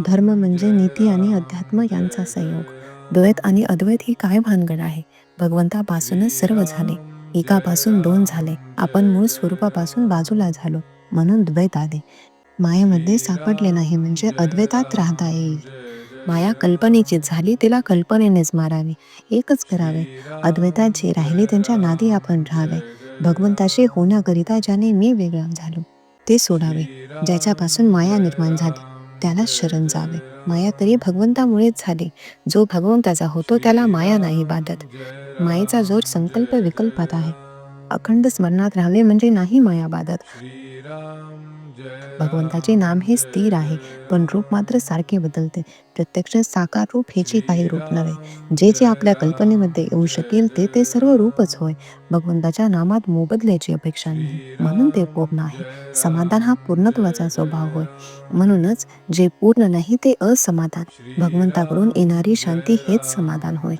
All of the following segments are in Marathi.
धर्म म्हणजे नीती आणि अध्यात्म यांचा संयोग. द्वैत आणि अद्वैत ही काय भानगड आहे? भगवंतापासूनच सर्व झाले. एकापासून दोन झाले. आपण मूळ स्वरूपापासून बाजूला झालो. म्हणून द्वैत आले. मायेमध्ये सापडले नाही म्हणजे अद्वैतात राहता येईल. माया कल्पनेची झाली तिला कल्पनेनेच मारावे. एकच करावे. अद्वैतात जे राहिले त्यांच्या नादी आपण राहावे. भगवंताशी होण्याकरिता ज्याने मी वेगळा झालो ते सोडावे. ज्याच्यापासून माया निर्माण झाली. त्याला शरण जावे. माया तरी भगवंतामुळेच झाली. जो भगवंताचा होतो त्याला माया नाही बाधत. मायेचा जोर संकल्प विकल्पात आहे. अखंड स्मरणात राहावे म्हणजे नाही माया बाधत भगवंताचे नाम हे स्थिर आहे पण रूप मात्र सारखे बदलते. प्रत्यक्ष साकार रूप हेची काही रूप नव्हे. जे जे आपल्या कल्पनेमध्ये येऊ शकेल ते ते सर्व रूपच होय. भगवंताच्या नामात मोबदल्याची अपेक्षा नाही. म्हणून ते पूर्ण आहे. समाधान हा पूर्णत्वाचा स्वभाव होय. म्हणूनच जे पूर्ण नाही ते असमाधान. भगवंताकडून येणारी शांती हेच समाधान होय.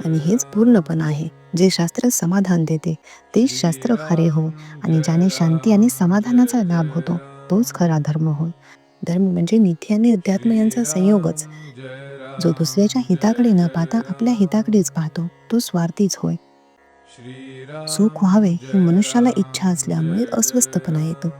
आणि हेच पूर्णपण आहे. जे शास्त्र समाधान देते तेच शास्त्र खरे हो आणि ज्याने शांती आणि समाधानाचा लाभ होतो तोच खरा धर्म होय. धर्म म्हणजे निधी आणि अध्यात्म यांचा संयोगच. जो दुसऱ्याच्या हिताकडे न पाहता आपल्या हिताकडेच पाहतो तो स्वार्थीच होय. सुख व्हावे ही मनुष्याला इच्छा असल्यामुळे अस्वस्थपणा येतो.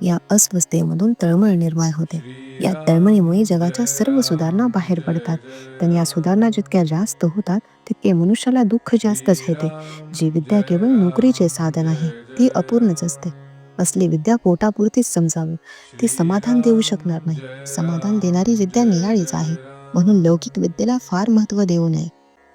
या अस्वस्थतेमधून तळमळ निर्माण होते. या तळमळीमुळे जगाच्या सर्व सुधारणा बाहेर पडतात. तर या सुधारणा जितक्या जास्त होतात तितके मनुष्याला दुःख जास्तच येते. जी विद्या केवळ नोकरीचे साधन आहे ती अपूर्णच असते. असली विद्या पोटापुरतीच समजावी. ती समाधान देऊ शकणार नाही. समाधान देणारी विद्या निराळीच आहे. म्हणून लौकिक विद्येला फार महत्त्व देऊ नये.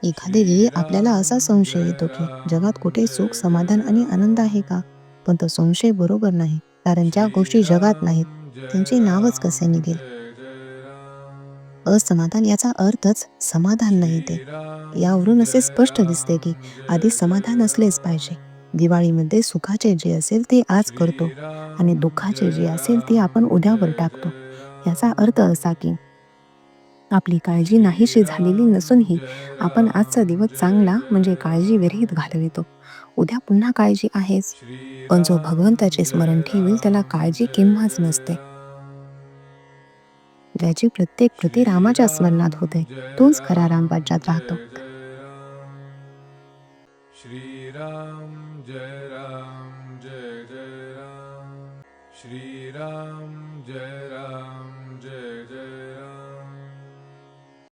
एखादे वेळी आपल्याला असा संशय येतो की जगात कुठे सुख समाधान आणि आनंद आहे का? पण तो संशय बरोबर नाही. कारण ज्या गोष्टी जगात नाहीत त्यांचे नावच कसे निघेल? असमाधान याचा अर्थच समाधान नाही ते. यावरून असे स्पष्ट दिसते की आधी समाधान असलेच पाहिजे. दिवाळीमध्ये सुखाचे जे असेल ते आज करतो आणि दुःखाचे जे असेल ते आपण उद्यावर टाकतो. याचा अर्थ असा की आपली काळजी नाहीशी झालेली नसूनही आपण आजचा दिवस चांगला म्हणजे काळजी विरहित घालवितो. उद्या पुन्हा काळजी आहेच. पण जो भगवंताचे स्मरण ठेवील त्याला काळजी किंवाच नसते. ज्याची प्रत्येक कृती रामाच्या स्मरणात होते तोच खरा रामराज्यात राहतो. श्रीराम जय राम जय जय राम. श्रीराम जय